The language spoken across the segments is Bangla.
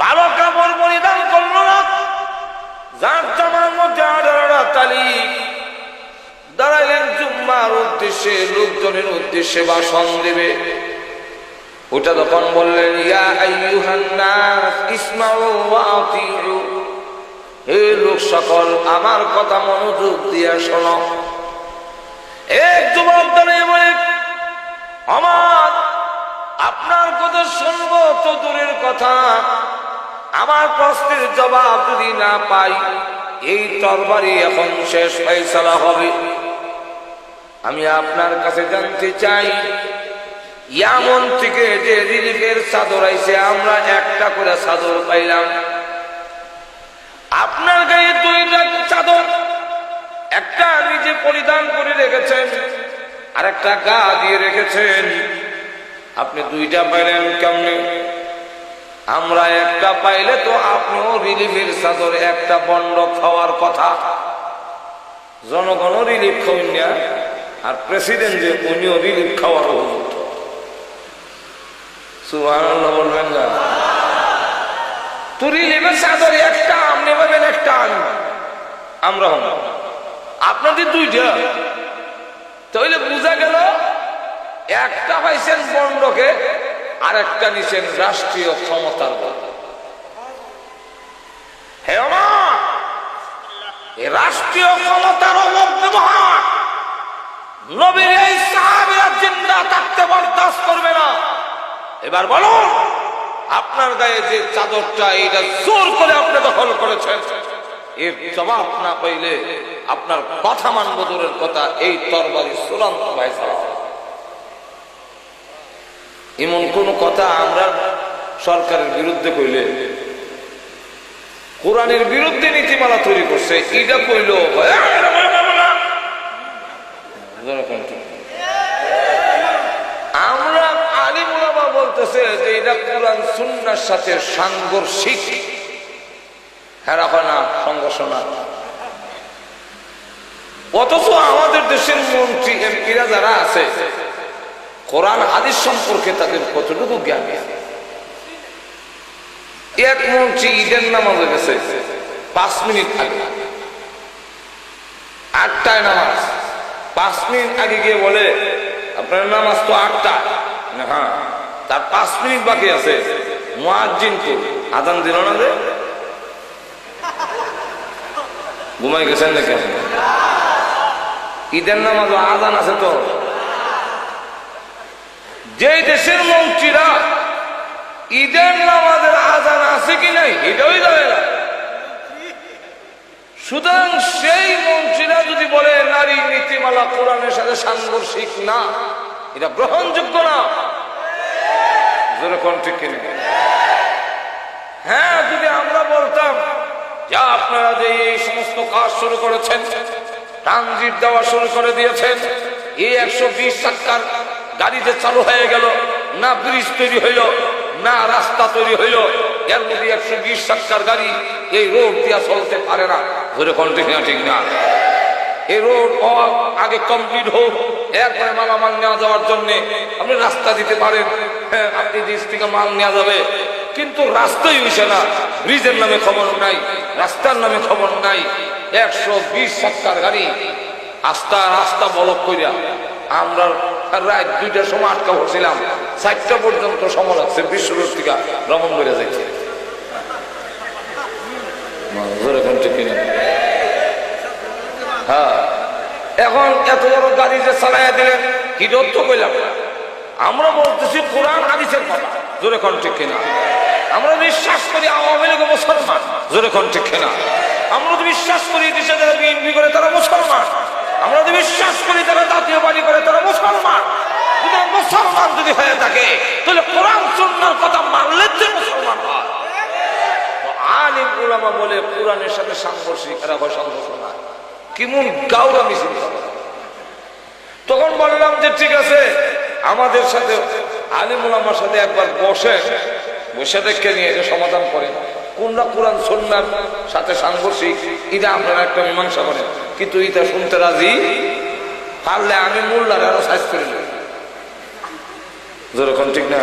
ভালো কাপড় পরিধান করল না, যার জামার মধ্যে আঠারোটা তালিক দাঁড়াইলেন জুম্মার উদ্দেশ্যে, লোকজনের উদ্দেশ্যে ভাষণ দেবে। ওটা তখন বললেন, ইয়া হে লোক সকল, আমার কথা মনোযোগ দিয়ে শোনো। এক আমার আপনার কথা শুনব, তো দূরের কথা। আমার প্রশ্নের জবাব যদি না পাই, এই তরবারি এখন শেষ ফয়সালা হবে। আমি আপনার কাছে জানতে চাই ইয়ামন থেকে যে রিলিফের চাদর আইছে, আমরা একটা করে চাদর পাইলাম। আপনার গায়ে দুইটা চাদর, একটা নিজে পরিধান করে রেখেছেন আর একটা গা দিয়ে রেখেছেন। আপনি দুইটা পাইলেন কেমনে? আমরা একটা পাইলে তো আপনিও রিলিফের চাদর একটা বন্ড খাওয়ার কথা। জনগণও রিলিফ খাওয়ান আর প্রেসিডেন্ট যে, উনিও রিলিফ খাওয়ার সুবহানাল্লাহ বলবেন না। তো রিলিফের চাদর একটা পাবেন একটা আমি। তাহলে একটা আর একটা নিছেন রাষ্ট্রীয় ক্ষমতার বল রাষ্ট্রীয় ক্ষমতার অপব্যবহার নবীর এবার বলুন আপনার গায়ে যে চাদরটা এইটা জোর করে আপনি দখল করেছেন এর জবাব না পাইলে আপনার কথা মানব দূরের কথা এই তরবারি চূড়ান্ত ভাইসা এমন কোন কথা আমরা সরকারের বিরুদ্ধে কইলে কোরআনের বিরুদ্ধে নীতিমালা তৈরি করছে এটা কইল আমরা আলিমুলামা বলতেছে যে এটা কোরআন সুন্নার সাথে সাংঘর্ষিক। হেরা হয় না সংঘর্ষ না অথচ আমাদের দেশের মন্ত্রী, এমপিরা যারা আছে, কোরআন, হাদিস সম্পর্কে তাদের কতটুকু জ্ঞান এক মন্ত্রী ঈদের নামাজে গেছে, পাঁচ মিনিট আগে। আটটায় নামাজ। পাঁচ মিনিট আগে গিয়ে বলে, আপনার নামাজ তো আটটা। হ্যাঁ। তার পাঁচ মিনিট বাকি আছে। মুয়াজ্জিন কো আজান দিল না যে ঘুমাই গেছেন ঈদের নামাজ আজান আছে তো। যে দেশের মন্ত্রীরা ঈদের নামাজের আজান আছে কি নাই, এটাই জানে না। সুতরাং সেই মন্ত্রীরা যদি বলে, নারী নীতিমালা কোরআনের সাথে সাংঘর্ষিক না, এটা গ্রহণযোগ্য না। যেরকম ঠিক কিনা হ্যাঁ যদি আমরা বলতাম যা আপনারা যে এই সমস্ত কাজ শুরু করেছেন ট্রানজিট দেওয়া শুরু করে দিয়েছেন এই একশো বিশ চাক্কার গাড়িতে চালু হয়ে গেল না ব্রিজ তৈরি হইল না রাস্তা তৈরি হইল এর মধ্যে একশো বিশ চাক্কার গাড়ি এই রোড দিয়া চলতে পারে না। ধরে কোন ঠিক না ঠিক না। এই রোড আগে কমপ্লিট হোক এরপরে মালামাল নেওয়া যাওয়ার জন্য আপনি রাস্তা দিতে পারেন। হ্যাঁ আপনি দেশ থেকে মাল নেওয়া যাবে। কিন্তু রাস্তাই হইছে না। ব্রিজের নামে খবর নাই, রাস্তার নামে খবর নাই। একশো বিশ সত্তার গাড়ি, আস্তা রাস্তা বলক করিয়া আমরা রাত দুইটার সময় আটকা পড়ছিলাম। চারটা পর্যন্ত সময় লাগছে বিশ্বরোড থেকে ভ্রমণ করে যাচ্ছে হ্যাঁ। এখন এত বড় গাড়ি যে চালাইয়া দিলেন, কি দত্ত কইলাম? আমরা বলতেছি কোরআন, হাদিসের কথা। জোরে কোন ঠিক কিনা? আমরা বিশ্বাস করি আওয়ামী লীগ মুসলমান। জোরে কোন ঠিক কিনা? আমরা তো বিশ্বাস করি দেশে যারা বিএনপি করে তারা মুসলমান। আমরা তো বিশ্বাস করি তারা জাতীয় বাড়ি করে তারা মুসলমান। মুসলমান যদি হয়ে থাকে, তাহলে কোরআন, সুন্নার কথা মানলে যে মুসলমান হয়। তো আলিম উলামা বলে কোরআনের সাথে সাংঘর্ষিক, এরা হয় সংঘর্ষ না কেমন গাউরা মিছিল। তখন বললাম যে, ঠিক আছে, আমাদের সাথে আলিমুল আমার সাথে একবার বসে বসে দেখে নিয়ে এটা সমাধান করেন। কোনটা কোরআন সন্ন্যার সাথে সাংঘর্ষিক এটা আপনারা একটা মীমাংসা করেন। কিন্তু এটা শুনতে রাজি? পারলে আমি মোল্লার আরও সাইজ করে নেব। যেরকম ঠিক না?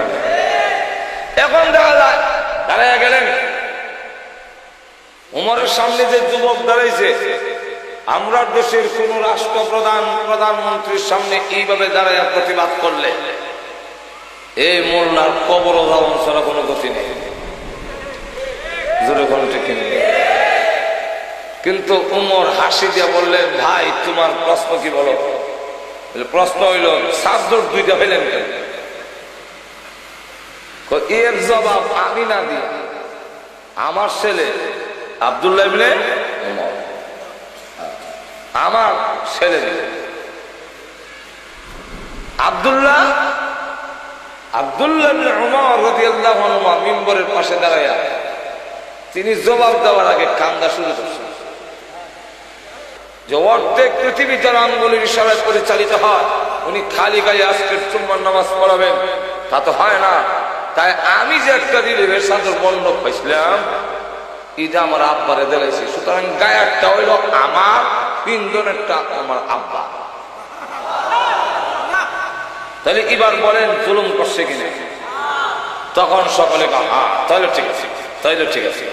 এখন দেখা যায় দাঁড়ায় গেলেন। উমরের সামনে যে যুবক দাঁড়াইছে আমরা দেশের কোন রাষ্ট্রপ্রধান প্রধানমন্ত্রীর সামনে এইভাবে দাঁড়ায় প্রতিবাদ করলে এই মোল্লার কবর ধারণ ছাড়া কোনো গতি নেই। কিন্তু উমর হাসি দিয়ে বললেন ভাই তোমার প্রশ্ন কি বলো? প্রশ্ন হইল সাতদর দুইটা কয়, এর জবাব আমি না দিই। আমার ছেলে আবদুল্লাহ আমার ছেলে দিল। আবদুল্লাহ আবদুল্লাহ মিম্বরের পাশে দাঁড়ায়া তিনি জবাব দেওয়ার আগে কান্দা শুরু করছেন যে অর্ধেক পৃথিবী যারা আঙ্গুলের পরিচালিত হয়, উনি খালি গায়ে আজকের চুম্বন নামাজ পড়াবেন। তা তো হয় না। তাই আমি যে একটা রিলিভের সাথে মণ্ডপ পাইছিলাম, এটা আমার আব্বারে দিলাইছি সুতরাং গায়েরটা হইল আমার ইন্ধনেরটা আমার আব্বা। তাহলে এবার বলেন, জুলুম করছে কিনা? তখন সকলে হ্যাঁ তাহলে ঠিক আছে তাইলে ঠিক আছে।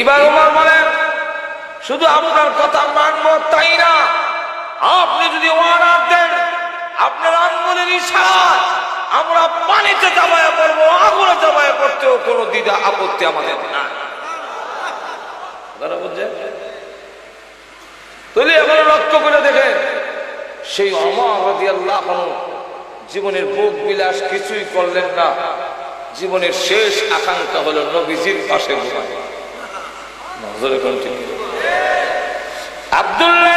এবার উমর বলেন শুধু আপনার কথা মানবো তাই না? আপনি যদি অর্ডার দেন, আপনার আঙ্গুলের ইশারায় আমরা পানিতে চাপায়া পড়ব, আগুনে চাপায়া পড়তেও কোনো দ্বিধা আপত্তি আমাদের না বুঝছেন? তাহলে এখন লক্ষ্য করে দেখেন, সেই অমর আল্লাহ জীবনের ভোগ বিলাস কিছুই করলেন না জীবনের শেষ আকাঙ্ক্ষা হলো নবীজির পাশে। আব্দুল্লাহ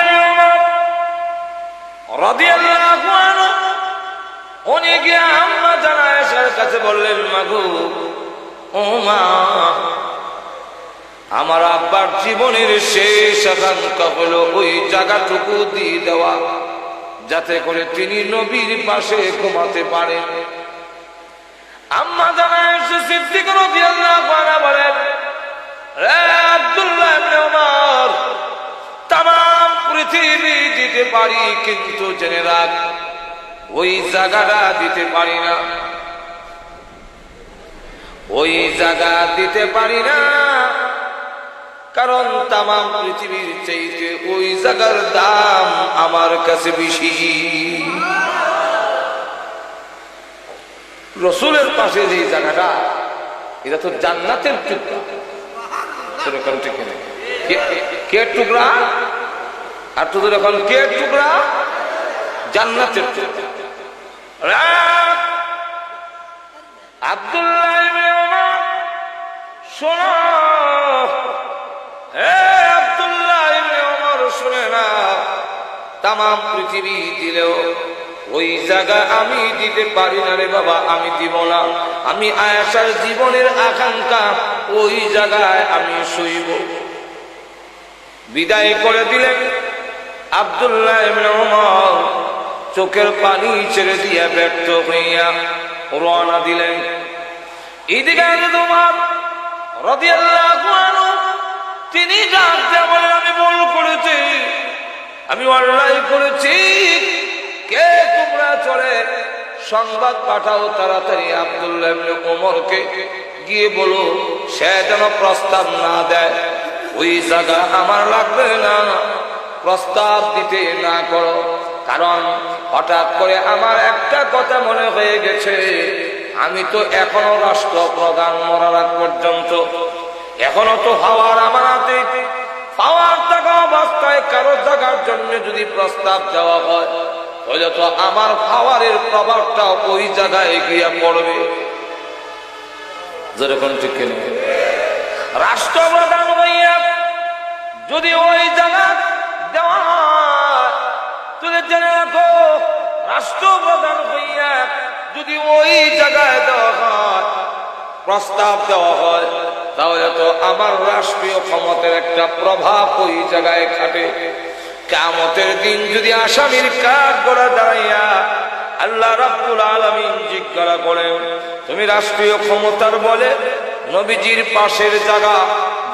কাছে বললেন, মাগো ও মা আমার আব্বার জীবনের শেষ আকাঙ্ক্ষা হলো ওই জায়গাটুকু দিয়ে দেওয়া, যাতে করে তিনি নবীর পাশে ঘুমাতে পারেন। আম্মা জানা এসে দিয়ে বলেন আব্দুল্লাহ ওমর তাম দিতে পারি কিন্তু জেনে রাখ, ওই জায়গাটা দিতে পারি না। ওই জায়গা দিতে পারি না। কারণ তাম পৃথিবীর চাইতে ওই জায়গার দাম আমার কাছে বেশি। রসুলের পাশে যে জায়গাটা, এটা তো জান্নাতের টুকরা। সেরকম ঠিক কে- টুকরা? আর তোদের এখন কে টুকরা? জান্নাতের টুকরা। আব্দুল্লাহ শোনো। না। তাম পৃথিবী দিলেও ওই জায়গা আমি দিতে পারি না রে বাবা, আমি দিব না। আমি আয়াসার জীবনের আকাঙ্ক্ষা ওই জায়গায় আমি শুইব। বিদায় করে দিলেন আব্দুল্লাহ চোখের পানি ছেড়ে দিয়ে ব্যর্থ হইয়া রওনা দিলেন। আগে তোমার রাদিয়াল্লাহু তিনি জানতে বলেন, আমি ভুল করেছি। আমি অন্যায় করেছি। কে তোমরা চলে? সংবাদ পাঠাও তাড়াতাড়ি আব্দুল্লাহ ওমরকে গিয়ে বলো, সে যেন প্রস্তাব না দেয়। ওই জায়গা আমার লাগবে না। প্রস্তাব দিতে না করো। কারণ হঠাৎ করে আমার একটা কথা মনে হয়ে গেছে। আমি তো এখনও রাষ্ট্র প্রধান মরার পর্যন্ত এখনও তো হওয়ার আমার হাতে পাওয়ার টাকা অবস্থায় কারও জায়গার জন্য যদি প্রস্তাব দেওয়া হয়, তাহলে তো আমার পাওয়ারের প্রভাবটা ওই জায়গায় গিয়ে পড়বে। যেরকম ঠিক রাষ্ট্রপ্রধান হইয়া যদি ওই জায়গা দেওয়া তুই জেনে রাখো, রাষ্ট্রপ্রধান হইয়া যদি ওই জায়গায় দেওয়া হয়, প্রস্তাব দেওয়া হয় তাহলে তো আমার রাষ্ট্রীয় ক্ষমতার একটা প্রভাব ওই জায়গায় খাটে। কামতের দিন যদি আসামির কাজ করা দাঁড়াইয়া আল্লাহ রাব্বুল আলমিন জিজ্ঞাসা করেন, তুমি রাষ্ট্রীয় ক্ষমতার বলে নবীজির পাশের জায়গা,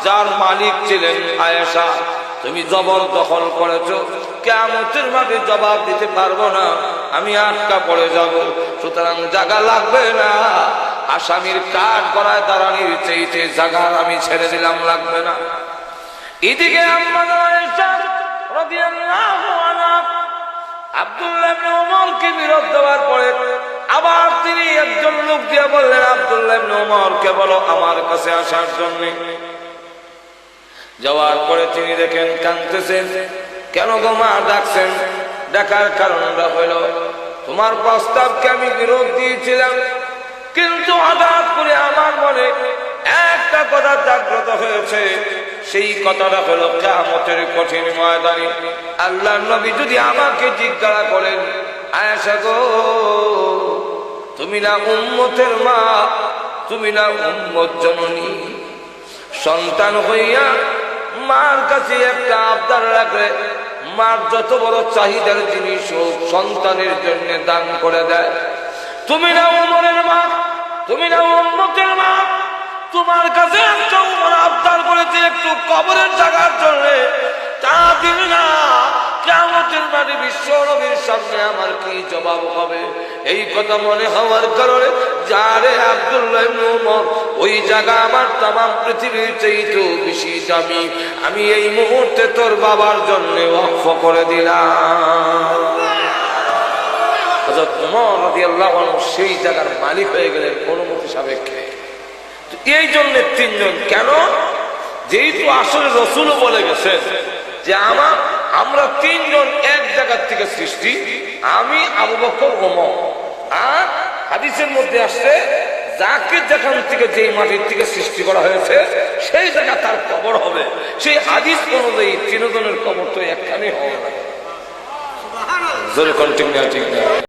যার মালিক ছিলেন আয়েশা? তুমি জবর দখল করেছ। কেমতের মাঠে জবাব দিতে পারব না। আমি আটকা পড়ে যাব। সুতরাং জায়গা লাগবে না। আসামির কাঠ করায় দাঁড়ানির চেয়েছে জায়গা আমি ছেড়ে দিলাম, লাগবে না। এদিকে আবার তিনি একজন দিয়ে বললেন, আব্দুল্লাহ ওমরকে বলো আমার কাছে আসার জন্য। যাওয়ার পরে তিনি দেখেন কাঁদতেছেন কেন গো মা ডাকছেন? ডাকার কারণটা হলো, তোমার প্রস্তাবকে আমি বিরোধ দিয়েছিলাম, কিন্তু হঠাৎ করে আমার মনে একটা কথা জাগ্রত হয়েছে। সেই কথাটা হলো কেমতের কঠিন ময়দানে আল্লাহ নবী যদি আমাকে জিজ্ঞাসা করেন, আয়েশা গো, তুমি না উম্মতের মা, তুমি না উম্মত জননী, সন্তান হইয়া মার কাছে একটা আবদার রাখলে মার যত বড় চাহিদার জিনিস হোক সন্তানের জন্য দান করে দেয়। তুমি না উমরের মা, তুমি না উন্নতের মা, তোমার কাছে একটা উমর আবদার করেছে একটু কবরের জায়গার জন্য। তা দিবি না। কেমতের মানে বিশ্ব নবীর সামনে আমার কি জবাব হবে? এই কথা মনে হওয়ার কারণে যারে আব্দুল্লাহ উমর, ওই জায়গা আমার তামাম পৃথিবীর চাইতেও বেশি দামি। আমি এই মুহূর্তে তোর বাবার জন্য ওয়াকফ করে দিলাম। সেই জায়গার মালিক হয়ে গেলেন অনুমতি সাপেক্ষে। এই জন্য তিনজন, কেন? যেহেতু আসলে রসুল বলে গেছে যে আমার আমরা তিনজন এক জায়গার থেকে সৃষ্টি। আমি আবু বকর ওমর। আর হাদিসের মধ্যে আসছে যাকে যেখান থেকে যেই মাটির থেকে সৃষ্টি করা হয়েছে সেই জায়গা তার কবর হবে। সেই হাদিস অনুযায়ী তিনজনের কবর তো একখানে হবে না। জোরে কন্টিনিউ ঠিক না